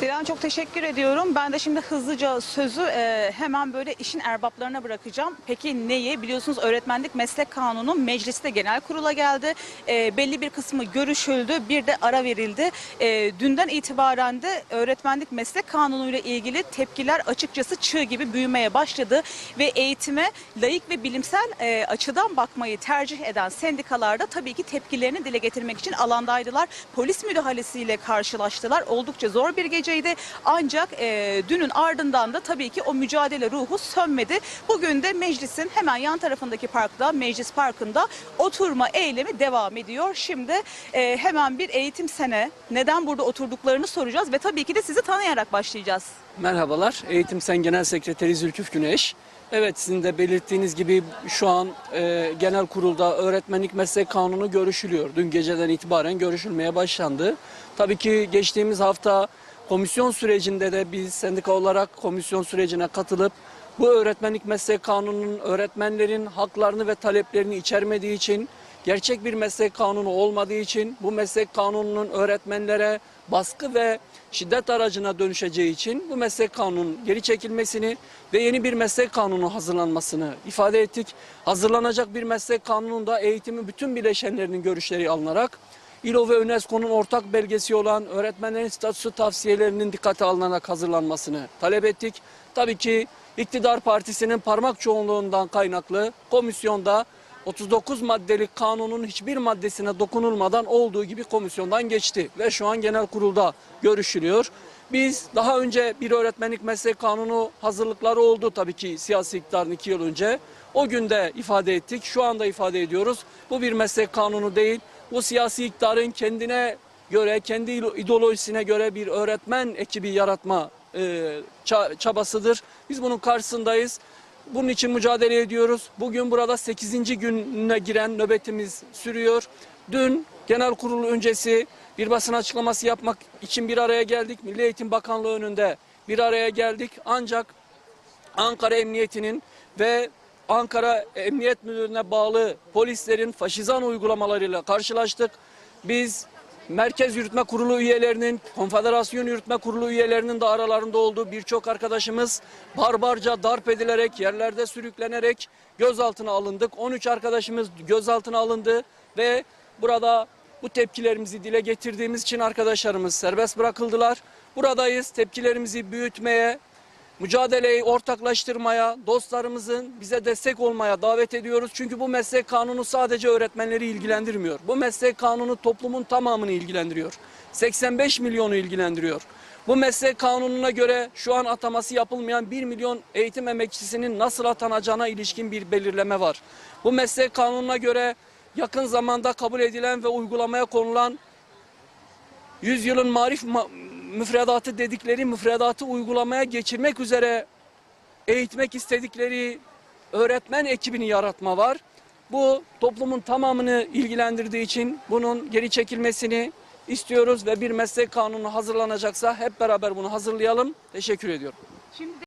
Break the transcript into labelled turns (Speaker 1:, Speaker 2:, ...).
Speaker 1: Dilan çok teşekkür ediyorum. Ben de şimdi hızlıca sözü e, hemen böyle işin erbaplarına bırakacağım. Peki neyi? Biliyorsunuz öğretmenlik meslek kanunu mecliste genel kurula geldi. E, belli bir kısmı görüşüldü. Bir de ara verildi. E, dünden itibaren de öğretmenlik meslek kanunu ile ilgili tepkiler açıkçası çığ gibi büyümeye başladı. Ve eğitime layık ve bilimsel e, açıdan bakmayı tercih eden sendikalar da tabii ki tepkilerini dile getirmek için alandaydılar. Polis müdahalesiyle karşılaştılar. Oldukça zor bir geceydi. Ancak e, dünün ardından da tabii ki o mücadele ruhu sönmedi. Bugün de meclisin hemen yan tarafındaki parkta, meclis parkında oturma eylemi devam ediyor. Şimdi e, hemen bir eğitim sene neden burada oturduklarını soracağız ve tabii ki de sizi tanıyarak başlayacağız.
Speaker 2: Merhabalar, Eğitim Sen Genel Sekreteri Zülküf Güneş. Evet sizin de belirttiğiniz gibi şu an e, genel kurulda öğretmenlik meslek kanunu görüşülüyor. Dün geceden itibaren görüşülmeye başlandı. Tabii ki geçtiğimiz hafta komisyon sürecinde de biz sendika olarak komisyon sürecine katılıp bu öğretmenlik meslek kanununun öğretmenlerin haklarını ve taleplerini içermediği için gerçek bir meslek kanunu olmadığı için bu meslek kanununun öğretmenlere baskı ve şiddet aracına dönüşeceği için bu meslek kanunun geri çekilmesini ve yeni bir meslek kanunu hazırlanmasını ifade ettik. Hazırlanacak bir meslek kanununda eğitimin bütün bileşenlerinin görüşleri alınarak İLO ve UNESCO'nun ortak belgesi olan öğretmenlerin statüsü tavsiyelerinin dikkate alınarak hazırlanmasını talep ettik. Tabii ki iktidar partisinin parmak çoğunluğundan kaynaklı komisyonda 39 maddelik kanunun hiçbir maddesine dokunulmadan olduğu gibi komisyondan geçti ve şu an genel kurulda görüşülüyor. Biz daha önce bir öğretmenlik meslek kanunu hazırlıkları oldu tabii ki siyasi iktidarın iki yıl önce. O günde ifade ettik, şu anda ifade ediyoruz. Bu bir meslek kanunu değil, bu siyasi iktidarın kendine göre, kendi ideolojisine göre bir öğretmen ekibi yaratma e, ça- çabasıdır. Biz bunun karşısındayız. Bunun için mücadele ediyoruz. Bugün burada 8. gününe giren nöbetimiz sürüyor. Dün genel kurul öncesi bir basın açıklaması yapmak için bir araya geldik. Milli Eğitim Bakanlığı önünde bir araya geldik. Ancak Ankara Emniyeti'nin ve Ankara Emniyet Müdürlüğü'ne bağlı polislerin faşizan uygulamalarıyla karşılaştık. Biz Merkez Yürütme Kurulu üyelerinin, Konfederasyon Yürütme Kurulu üyelerinin de aralarında olduğu birçok arkadaşımız barbarca darp edilerek, yerlerde sürüklenerek gözaltına alındık. 13 arkadaşımız gözaltına alındı ve burada bu tepkilerimizi dile getirdiğimiz için arkadaşlarımız serbest bırakıldılar. Buradayız tepkilerimizi büyütmeye, mücadeleyi ortaklaştırmaya, dostlarımızın bize destek olmaya davet ediyoruz. Çünkü bu meslek kanunu sadece öğretmenleri ilgilendirmiyor. Bu meslek kanunu toplumun tamamını ilgilendiriyor. 85 milyonu ilgilendiriyor. Bu meslek kanununa göre şu an ataması yapılmayan 1 milyon eğitim emekçisinin nasıl atanacağına ilişkin bir belirleme var. Bu meslek kanununa göre yakın zamanda kabul edilen ve uygulamaya konulan yüzyılın marif ma- müfredatı dedikleri müfredatı uygulamaya geçirmek üzere eğitmek istedikleri öğretmen ekibini yaratma var. Bu toplumun tamamını ilgilendirdiği için bunun geri çekilmesini istiyoruz ve bir meslek kanunu hazırlanacaksa hep beraber bunu hazırlayalım. Teşekkür ediyorum.
Speaker 1: Şimdi